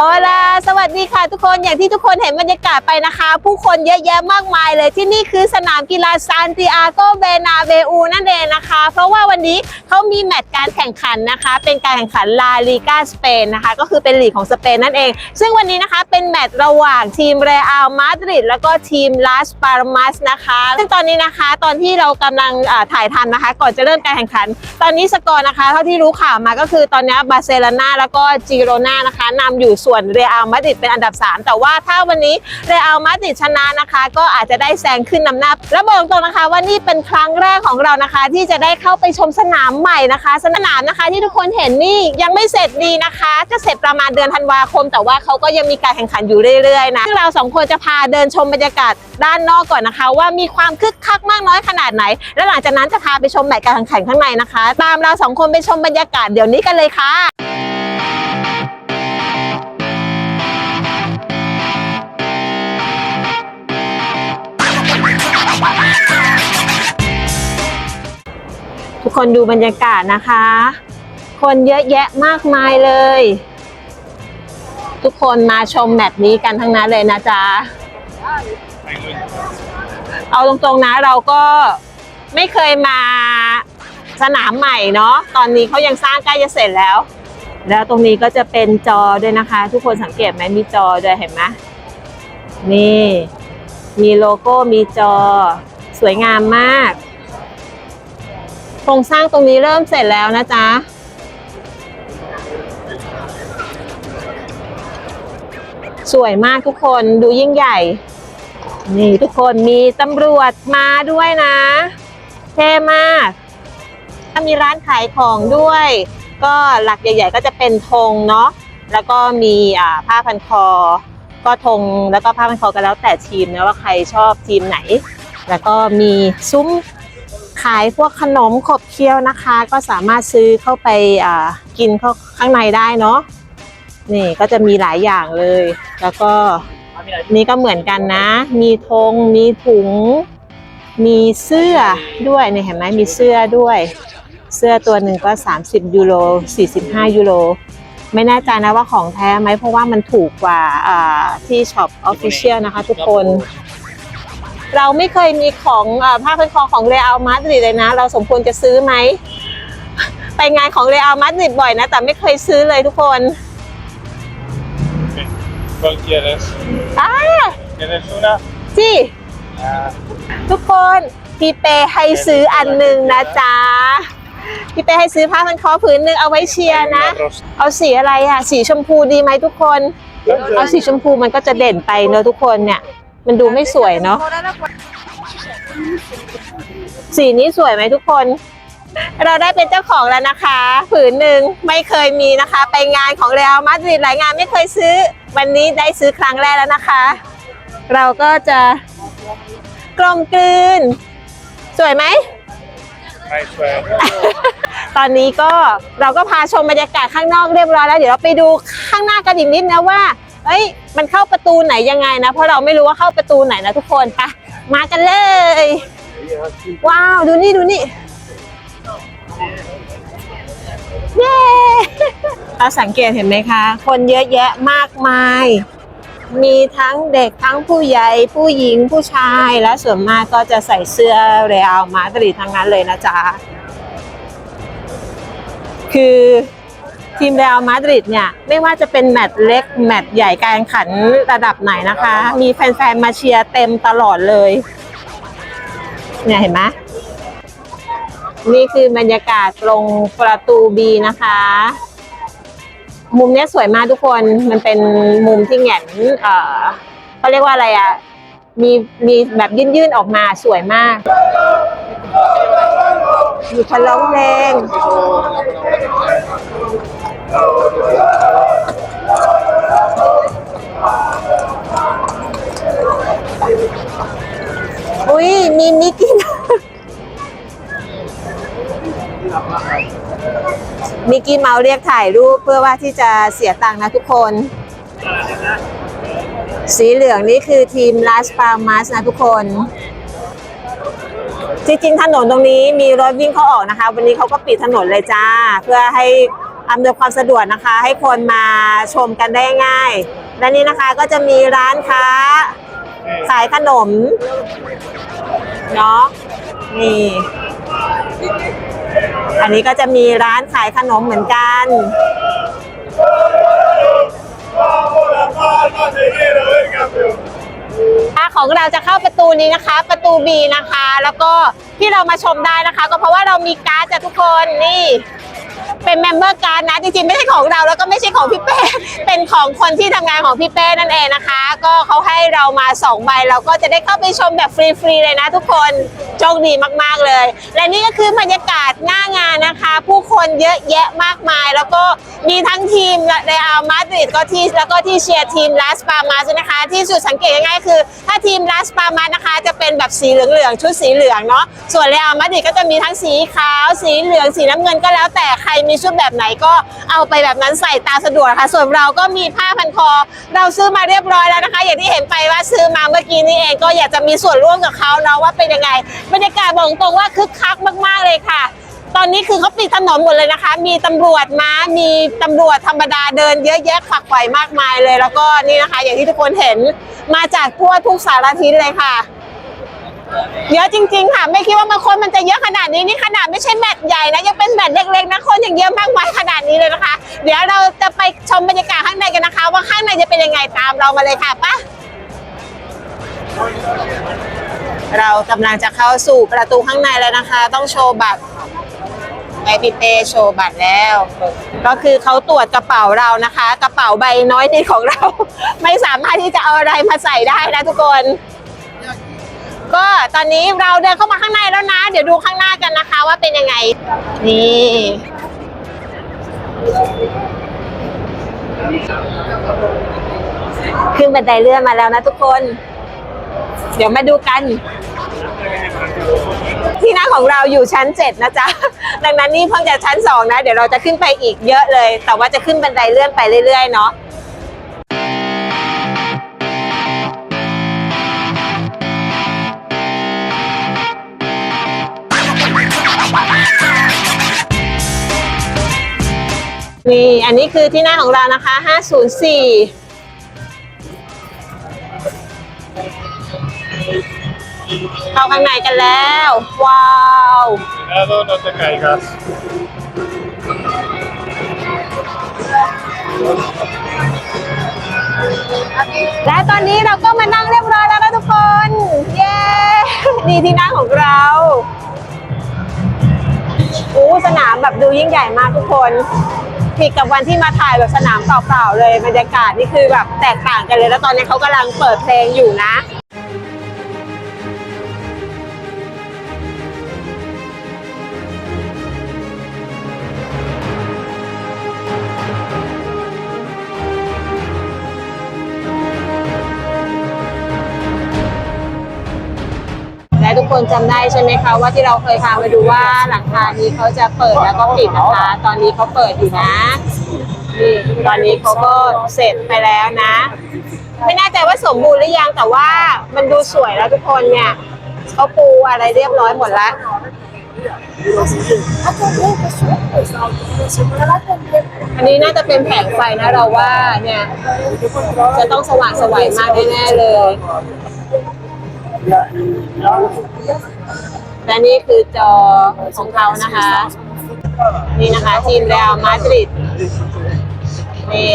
โอลาสวัสดีค่ะทุกคนอย่างที่ทุกคนเห็นบรรยากาศไปนะคะ ผู้คนเยอะแยะมากมายเลยที่นี่คือสนามกีฬาซานติอาโกเบนาเบอูนั่นเองนะคะ เพราะว่าวันนี้เขามีแมตช์การแข่งขันนะคะ เป็นการแข่งขันลาลีกาสเปนนะคะ ก็คือเป็นลีกของสเปนนั่นเอง ซึ่งวันนี้นะคะเป็นแมตช์ระหว่างทีมเรอัลมาดริดแล้วก็ทีมลาสปาร์มัสนะคะซึ่งตอนนี้นะคะตอนที่เรากำลังถ่ายทำนะคะ ก่อนจะเริ่มการแข่งขัน ตอนนี้สกอร์นะคะ เท่าที่รู้ข่าวมาก็คือตอนนี้บาร์เซโลนาแล้วก็จิโรนานะคะนำอยู่ส่วนเรอัลมาดริดเป็นอันดับ 3 แต่ว่าถ้าวันนี้เรอัลมาดริดชนะนะคะ ก็อาจจะได้แซงขึ้นนำหน้า และบอกตรงนะคะว่านี่เป็นครั้งแรกของเรานะคะ ที่จะได้เข้าไปชมสนามใหม่นะคะ สนามนะคะที่ทุกคนเห็นนี่ยังไม่เสร็จดีนะคะ จะเสร็จประมาณเดือนธันวาคม แต่ว่าเขาก็ยังมีการแข่งขันอยู่เรื่อยๆนะซึ่งเราสองคนจะพาเดินชมบรรยากาศด้านนอกก่อนนะคะ ว่ามีความคึกคักมากน้อยขนาดไหน และหลังจากนั้นจะพาไปชมแมตช์การแข่งขันข้างในนะคะ ตามเราสองคนไปชมบรรยากาศเดี๋ยวนี้กันเลยค่ะ คนดูบรรยากาศนะคะ คนเยอะแยะมากมายเลย ทุกคนมาชมแมตช์นี้กันทั้งนั้นเลยนะจ๊ะ เอาตรงๆนะเราก็ไม่เคยมาสนามใหม่เนาะตอนนี้เขายังสร้างใกล้จะเสร็จแล้ว แล้วตรงนี้ก็จะเป็นจอด้วยนะคะ ทุกคนสังเกตไหมมีจอด้วยเห็นไหมนี่ มีโลโก้มีจอ สวยงามมาก ครงสร้างตรงนี้เริ่มเสร็จแล้วนะจ๊ะสวยมากทุกคนดูยิ่งใหญ่ นี่ทุกคนมีตำรวจมาด้วยนะเท่มากถ้ามีร้านขายของด้วย ก็หลักใหญ่ ๆ ก็จะเป็นธงเนาะแล้วก็มีอ่าผ้าพันคอ ก็ธงแล้วก็ผ้าพันคอกันแล้วแต่ทีมนะว่าใครชอบทีมไหน แล้วก็มีซุ้ม ขายพวกขนมขบเคี้ยวนะคะ ก็สามารถซื้อเข้าไปกินเข้าข้างในได้เนาะนี่ก็จะมีหลายอย่างเลย แล้วก็นี่ก็เหมือนกันนะ มีธงมีถุง มีเสื้อด้วยเนี่ยเห็นไหมมีเสื้อด้วย เสื้อตัวหนึ่งก็ 30 ยูโร 45 ยูโร ไม่แน่ใจนะว่าของแท้ไหมเพราะว่ามันถูกกว่าที่ช็อปออฟฟิเชียลนะคะทุกคน เราไม่เคยมีของอาผ้าพันคอของเรอัลมาดริดเลยนะ เราสมควรจะซื้อไหม ไปงานของเรอัลมาดริดบ่อยนะ แต่ไม่เคยซื้อเลยทุกคน ¿Cuál quieres? อ่า ¿Quieres una? ที่ Ah, ทุกคนพี่เปให้ซื้ออันหนึ่งนะจ๊ะพี่เปให้ซื้อผ้าพันคอผืนหนึ่งเอาไว้เชียร์นะ una rosa. เอาสีอะไรอะสีชมพูดีไหมทุกคน เอาสีชมพูมันก็จะเด่นไปเนอะทุกคนเนี่ย มันดูไม่สวยเนาะสีนี้สวยไหมทุกคน เราได้เป็นเจ้าของแล้วนะคะ ผืนหนึ่งไม่เคยมีนะคะ ไปงานของเรอัลมาดริดหลายงานไม่เคยซื้อ วันนี้ได้ซื้อครั้งแรกแล้วนะคะ เราก็จะกลมกลืน สวยไหม Nice one. ตอนนี้ก็เราก็พาชมบรรยากาศข้างนอกเรียบร้อยแล้ว เดี๋ยวเราไปดูข้างหน้ากันอีกนิดนะว่า เอ้ย มันเข้าประตูไหนยังไงนะ เพราะเราไม่รู้ว่าเข้าประตูไหนนะทุกคนไปะมากันเลย ว้าว ดูนี่ดูนี่เย้เราสังเกตเห็นไหมคะ คนเยอะแยะมากมาย มีทั้งเด็กทั้งผู้ใหญ่ ผู้หญิงผู้ชายและส่วนมากก็จะใส่เสื้อเรอัลมาดริดทั้งนั้นเลยนะจ๊ะคือ ทีมเรอัลมาดริดเนี่ยไม่ว่าจะเป็นแมตช์เล็กแมตช์ใหญ่การแข่งขันระดับไหนนะคะ มีแฟนๆมาเชียร์เต็มตลอดเลยเนี่ยเห็นไหมนี่คือบรรยากาศตรงประตูบีนะคะ มุมเนี้ยสวยมากทุกคนมันเป็นมุมที่แหงนเอ่อเขาเรียกว่าอะไรอะมีมีแบบยื่นๆออกมาสวยมากอยู่คนร้องเพลง อุ้ยมีมิกกี้มิกกี้เมาส์เรียกถ่ายรูปเพื่อว่าที่จะเสียตังค์นะทุกคน สีเหลืองนี่คือทีมลาสปามาสนะทุกคน จริงๆถนนตรงนี้มีรถวิ่งเข้าออกนะคะ วันนี้เขาก็ปิดถนนเลยจ้า เพื่อให้ อำนวยความสะดวกนะคะ ให้คนมาชมกันได้ง่าย และนี่นะคะก็จะมีร้านค้าขายขนมเนาะนี่อันนี้ก็จะมีร้านขายขนมเหมือนกันอะของเราจะเข้าประตูนี้นะคะ ประตู B นะคะ แล้วก็ที่เรามาชมได้นะคะ ก็เพราะว่าเรามีการ์ดจากทุกคนนี่ เป็นเมมเบอร์การ์ดนะ จริงๆ ไม่ใช่ของเราแล้วก็ไม่ใช่ของพี่เป้ เป็นของคนที่ทำงานของพี่เป้นั่นเองนะคะ ก็เขาให้เรามา2ใบเราก็จะได้เข้าไปชมแบบฟรีๆเลยนะทุกคนโชคดีมากๆเลย และนี่ก็คือบรรยากาศหน้างานนะคะ ผู้คนเยอะแยะมากมาย แล้วก็มีทั้งทีมเรอัลมาดริดก็ที่แล้วก็ที่เชียร์ทีมลาสปามาสนะคะ ที่สุดสังเกตง่ายๆคือ ถ้าทีมลาสปามาสนะคะ จะเป็นแบบสีเหลืองๆชุดสีเหลืองเนาะส่วนเรอัลมาดริดก็จะมีทั้งสีขาว สีเหลืองสีน้ำเงินก็แล้วแต่ใครมีชุดแบบไหนก็เอาไปแบบนั้นใส่ตามสะดวกค่ะ ส่วนเราก็มีผ้าพันคอ เราซื้อมาเรียบร้อยแล้วนะคะ อย่างที่เห็นไปว่าซื้อมาเมื่อกี้นี้เองก็อยากจะมีส่วนร่วมกับเขาเนาะว่าเป็นยังไงบรรยากาศบอกตรงว่าคึกคักมากๆเลยค่ะตอนนี้คือเขาปิดถนนหมดเลยนะคะ มีตำรวจมามีตำรวจธรรมดาเดินเยอะแยะฝักไฝ่มากมายเลย แล้วก็นี่นะคะ อย่างที่ทุกคนเห็นมาจากทั่วทุกสารทิศเลยค่ะ เยอะจริงๆค่ะ ไม่คิดว่าบาคนมันจะเยอะขนาดนี้นี่ขนาดไม่ใช่แมตช์ใหญ่นะยังเป็นแมตช์เล็กๆนะคนอยังเยอะมากมายขนาดนี้เลยนะคะ เดี๋ยวเราจะไปชมบรรยากาศข้างในกันนะคะ ว่าข้างในจะเป็นยังไงตามเรามาเลยค่ะปะเรากำลังจะเข้าสู่ประตูข้างในแล้วนะคะ ต้องโชว์บัตรไอพีเปโชว์บัตรแล้ว ก็คือเขาตรวจกระเป๋าเรานะคะ กระเป๋าใบน้อยนิดของเรา ไม่สามารถที่จะเอาอะไรมาใส่ได้นะทุกคน ก็ตอนนี้เราเดินเข้ามาข้างในแล้วนะ เดี๋ยวดูข้างหน้ากันนะคะว่าเป็นยังไง นี่ขึ้นบันไดเลื่อนมาแล้วนะทุกคน เดี๋ยวมาดูกัน ที่นั่งของเราอยู่ชั้น7นะจ๊ะ ดังนั้นนี่เพิ่งจะชั้น2นะ เดี๋ยวเราจะขึ้นไปอีกเยอะเลย แต่ว่าจะขึ้นบันไดเลื่อนไปเรื่อยๆเนาะ นี่อันนี้คือที่นั่งของเรานะคะ 504เข้าข้างในกันแล้ว ว้าว Cuidado, no te caigas. และตอนนี้เราก็มานั่งเรียบร้อยแล้วนะทุกคน เย้ นี่ที่นั่งของเราอู้สนามแบบดูยิ่งใหญ่มากทุกคน ผิดกับวันที่มาถ่ายแบบสนามเปล่าๆเลยบรรยากาศนี่คือแบบแตกต่างกันเลย แล้วตอนนี้เขากำลังเปิดเพลงอยู่นะ และทุกคนจำได้ใช่ไหมคะว่าที่เราเคยพามาดูว่าหลังคานี้เขาจะเปิดแล้วก็ปิดนะคะ ตอนนี้เขาเปิดอยู่นะนี่ตอนนี้เขาก็เสร็จไปแล้วนะ ไม่แน่ใจว่าสมบูรณ์หรือยังแต่ว่ามันดูสวยแล้วทุกคนเนี่ยเขาปูอะไรเรียบร้อยหมดแล้วอันนี้น่าจะเป็นแผงไฟนะเราว่าเนี่ย จะต้องสว่างสวยมากแน่ๆเลย และนี่คือจอของเขานะคะ นี่นะคะทีมเรอัลมาดริดนี่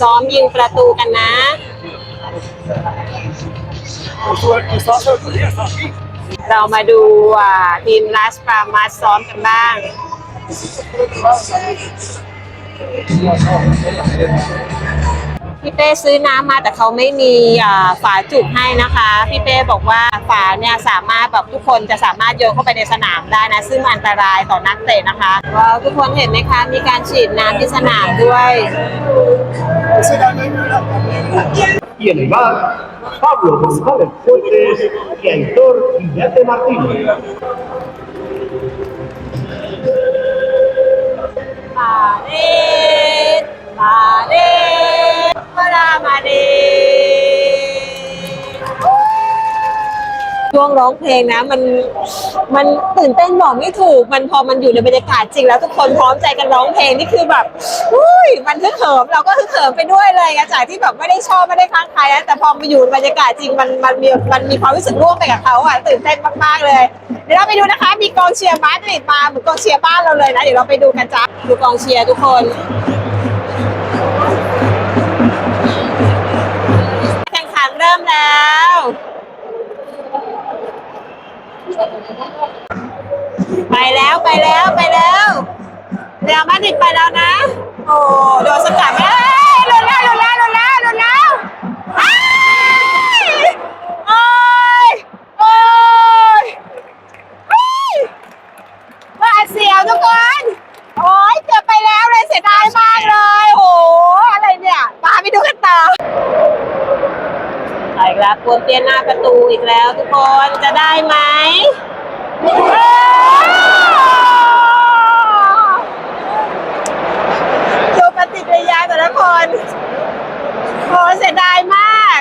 ซ้อมยิงประตูกันนะ เรามาดูอ่าทีมลาสปามาซ้อมกันบ้าง พี่เป้ซื้อน้ำมาแต่เขาไม่มีฝาจุกให้นะคะ พี่เป้บอกว่าฝาเนี่ยสามารถแบบทุกคนจะสามารถโยนเข้าไปในสนามได้นะ ซึ่งอันตรายต่อนักเตะนะคะว้าทุกคนเห็นไหมคะ มีการฉีดน้ำที่สนามด้วย Y en el bar, Pablo González Fuentes y Aitor Villate Martínez. มาเดด มาเดดมาดามาเดดช่วงร้องเพลงนะมันมันตื่นเต้นบอกไม่ถูก มันพอมันอยู่ในบรรยากาศจริง แล้วทุกคนพร้อมใจกันร้องเพลงนี่คือแบบอุ้ยมันฮึกเหิมเราก็ฮึกเหิมไปด้วยเลยอะจากที่แบบไม่ได้ชอบไม่ได้ค้างใครนะแต่พอมาอยู่ในบรรยากาศจริงมันมันมีมันมีความรู้สึกร่วมไปกับเขาอะตื่นเต้นมากๆเลย เดี๋ยวเราไปดูนะคะ มีกองเชียร์มาดริดมาเหมือนกองเชียร์บ้านเราเลยนะเดี๋ยวเราไปดูกันจ้าดูกองเชียร์ทุกคน เริ่มแล้ว ไปแล้วไปแล้วไปแล้วเดี๋ยวมาดิดไปแล้วนะ โอ้โดนสกัดไปเอ้ยหลุดแล้วหลุดแล้วหลุดแล้วหลุดแล้วอ้ายโอ้ยโอ้ยเฮ้ยว่าเสียวทุกคน โอ้ยเกือบไปแล้วเลยเสียดายมากเลย โอ้โหอะไรเนี่ยมาไปดูกันต่อ เอาอี กล้วปวนเตียนหน้าประตูอีกแล้วทุกคนจะได้ไหมดูปฏิกิริยาแต่ละคนโหเสียดายมาก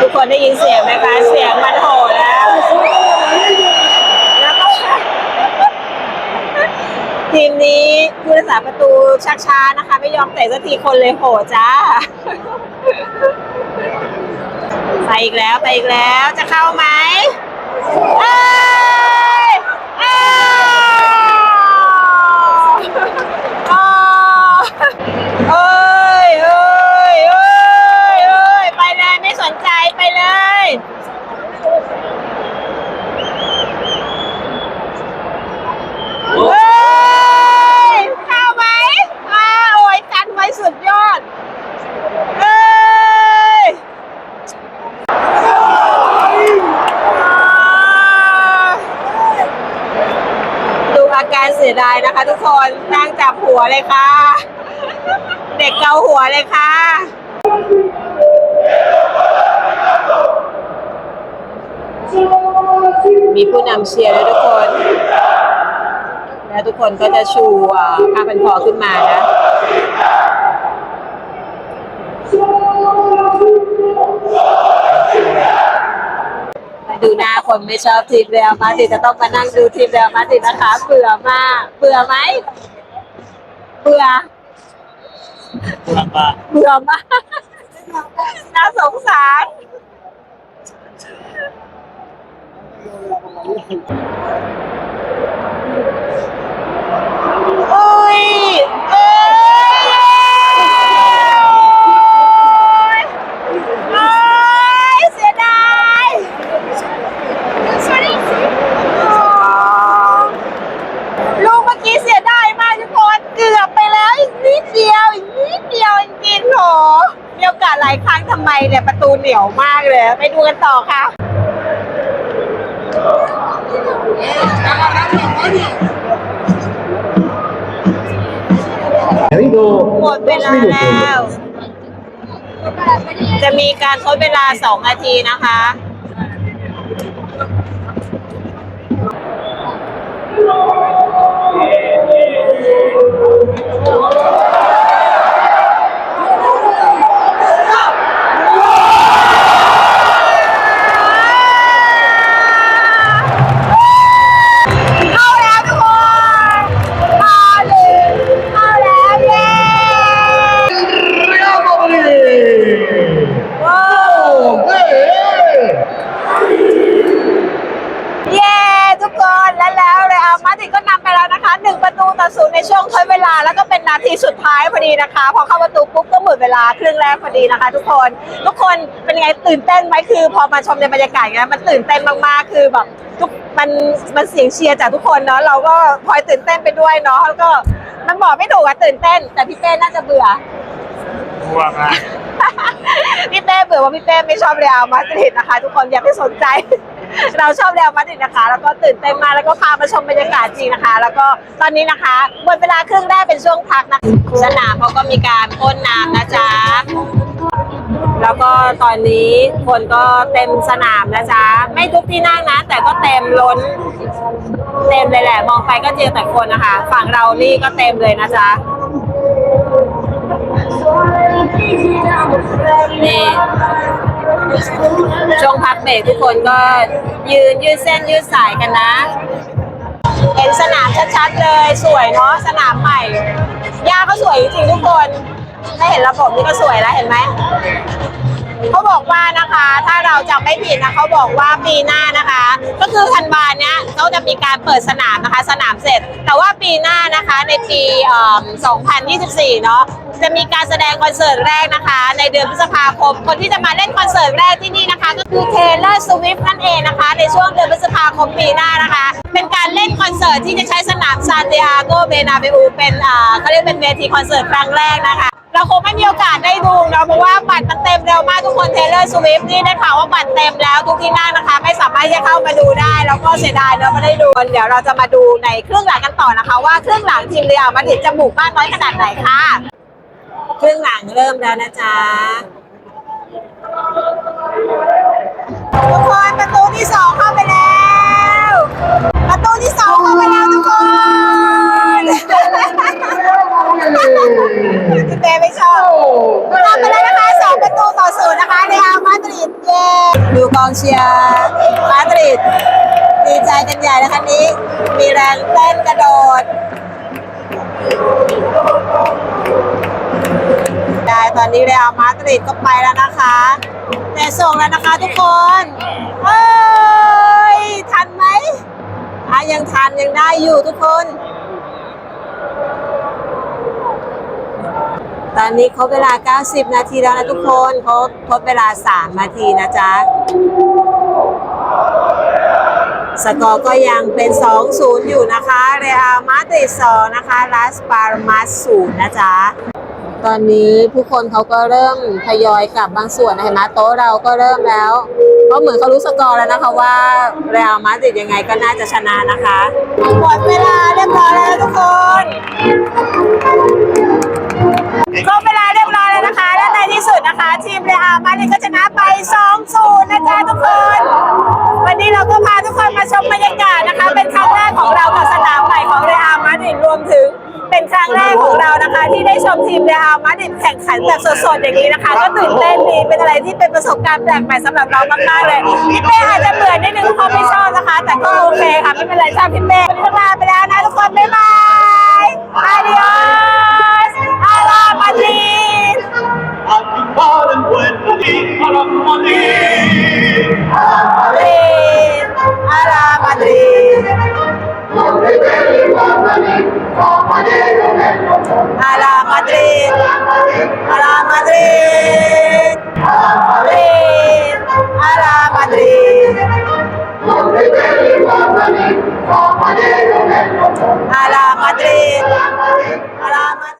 ทุกคนได้ยินเสียงไหมคะเสียงมันโหแล้ว แล้วก็ทีมนี้ผู้รักษาประตูชักช้านะคะ ไม่ยอมเตะสักทีคนเลยโหจ้า ไปอีกแล้วไปอีกแล้วจะเข้าไหมเอ้ยเอ้ยเอ้ยเอ้ยเอ้ยเอ้ยไปเลยไม่สนใจไปเลยเฮ้ยเข้าไหมอ้าวโอ้ยกันไว้สุดยอดเอ้ย ดูอา ได้นะคะทุกคนนั่งจับหัวเลยค่ะ เด็กเกาหัวเลยค่ะมีผู้นำเชียร์ด้วยทุกคน แล้วทุกคนก็จะชูอ่าผ้าพันคอขึ้นมานะ คนไม่ชอบทีมเรียลมาดริดจะต้องมานั่งดูทีมเรียลมาดริดนะคะเบื่อมากเบื่อไหมเบื่อหลังบ้านเบื่อมากน่าสงสารโอ้ยเอ้ยโอ้ยเสียดายลูกเมื่อกี้เสียดายมากทุกคนเกือบไปแล้วอีกนิดเดียวอีกนิดเดียวจริงๆโหมีโอกาสหลายครั้งทำไม เนี่ยประตูเหนียวมากเลย ไปดูกันต่อค่ะ Arrivo หมดเว dos ลาแล้ว minutos. จะมีการทดเวลา2นาทีนะคะเสุดท้ายพอดีนะคะ พอเข้าประตูปุ๊บก็หมดเวลาครึ่งแรกพอดีนะคะ ทุกคนทุกคนเป็นไงตื่นเต้นไหมคือพอมาชมในบรรยากาศอย่างนี้ยมันตื่นเต้นมากๆคือแบบทุกมันมันเสียงเชียร์จากทุกคนเนาะเราก็พลอยตื่นเต้นไปด้วยเนาะแล้วก็มันบอกไม่ถูกอะตื่นเต้น แต่พี่เป้น่าจะเบื่อหัวมากพี่เป้เบื่อว่าพี่เป้ไม่ชอบเรอัลมาดริดนะคะ ทุกคนอย่าไปสนใจ เราชอบเรอัลมาดริดนะคะ แล้วก็ตื่นเต้นมากแล้วก็พามาชมบรรยากาศจริงนะคะ แล้วก็ตอนนี้นะคะหมดเวลาครึ่งแรกเป็นช่วงพักนะสนามเขาก็มีการพ่นน้ำนะจ๊ะแล้วก็ตอนนี้คนก็เต็มสนามนะจ๊ะไม่ทุกที่นั่งนะ แต่ก็เต็มล้น เต็มเลยแหละ มองไปก็เจอแต่คนนะคะ ฝั่งเรานี่ก็เต็มเลยนะจ๊ะนี่ ช่วงพักเบรกทุกคนก็ยืนยืดเส้นยืดสายกันนะ เห็นสนามชัดๆเลยสวยเนาะสนามใหม่หญ้าก็สวยจริงๆทุกคน ถ้าเห็นระบบนี่ก็สวยแล้วเห็นไหม เขาบอกว่านะคะ ถ้าเราจำไม่ผิดนะเขาบอกว่าปีหน้านะคะ ก็คือธันวาเนี้ยเขาจะมีการเปิดสนามนะคะ สนามเสร็จ แต่ว่าปีหน้านะคะในปี2024 เนาะจะมีการแสดงคอนเสิร์ตแรกนะคะ ในเดือนพฤษภาคม คนที่จะมาเล่นคอนเสิร์ตแรกที่นี่นะคะ ก็คือเทเลอร์สวิฟนั่นเองนะคะ ในช่วงเดือนพฤษภาคมปีหน้านะคะ เป็นการเล่นคอนเสิร์ตที่จะใช้สนามซานติอาโกเบนาเบอูเป็นอ่าเขาเรียกเป็นเวทีคอนเสิร์ตครั้งแรกนะคะเราคงไม่มีโอกาสได้ดูเนาะเพราะว่าบัตรมันเต็มเร็วมากทุกคนเทเลอร์สวิฟนี่ได้ข่าวว่าบัตรเต็มแล้วทุกที่นั่งนะคะ ไม่สามารถที่จะเข้ามาดูได้ แล้วก็เสียดายเนาะไม่ได้ดู เดี๋ยวเราจะมาดูในเครื่องหลังกันต่อนะคะ ว่าเครื่องหลังทีมเรียลมาดริจะบุกมากน้อยขนาดไหนค่ะเครื่องหลังเริ่มแล้วนะจ๊ะทุกคนประตูที่สองเข้าไปแล้ว ประตูที่สองเข้าไปแล้วทุกคน ไม่ชอบทำไปแล้วนะคะสองประตูต่อศูนย์นะคะในอามาดริดเย้ดูกองเชียร์มาดริดดีใจกันใหญ่นะคะนี้ มีแรงเต้นกระโดด ได้ตอนนี้เรอัลมาดริดก็ไปแล้วนะคะ แต่ส่งแล้วนะคะทุกคนเฮ้ยทันไหมอะยังทันยังได้อยู่ทุกคน ตอนนี้ครบเวลา 90 นาทีแล้วนะทุกคนครบครบเวลา 3 นาทีนะจ๊ะ สกอร์ก็ยังเป็น 2-0 อยู่นะคะ เรอัลมาดริด2นะคะ ลาสปาร์มาส0นะจ๊ะ ตอนนี้ผู้คนเขาก็เริ่มทยอยกลับบางส่วนนะเห็นไหมโต๊ะเราก็เริ่มแล้ว เพราะเหมือนเขารู้สกอร์แล้วนะคะว่าเรอัลมาดริดยังไงก็น่าจะชนะนะคะ หมดเวลาเรียบร้อยแล้วทุกคน ครบเวลาเรียบร้อยแล้วนะคะและในที่สุดนะคะ ทีมเรอัลมาดริดก็ชนะไป2-0นะจ๊ะทุกคน วันนี้เราก็พาทุกคนมาชมบรรยากาศนะคะ เป็นครั้งแรกของเรากับสนามใหม่ของเรอัลมาดริดรวมถึง เป็นครั้งแรกของเรานะคะ ที่ได้ชมทีมเรอัลมาดริดแข่งขันแบบสดๆอย่างนี้นะคะ ก็ตื่นเต้นดีเป็นอะไรที่เป็นประสบการณ์แปลกใหม่สำหรับเรามากๆเลยพี่เป้อาจจะเบื่อนิดนึงเพราะไม่ชอบนะคะ แต่ก็โอเคค่ะไม่เป็นไรชอบพี่เป้วันนี้ลาไปแล้วนะทุกคนบ๊ายบาย bed.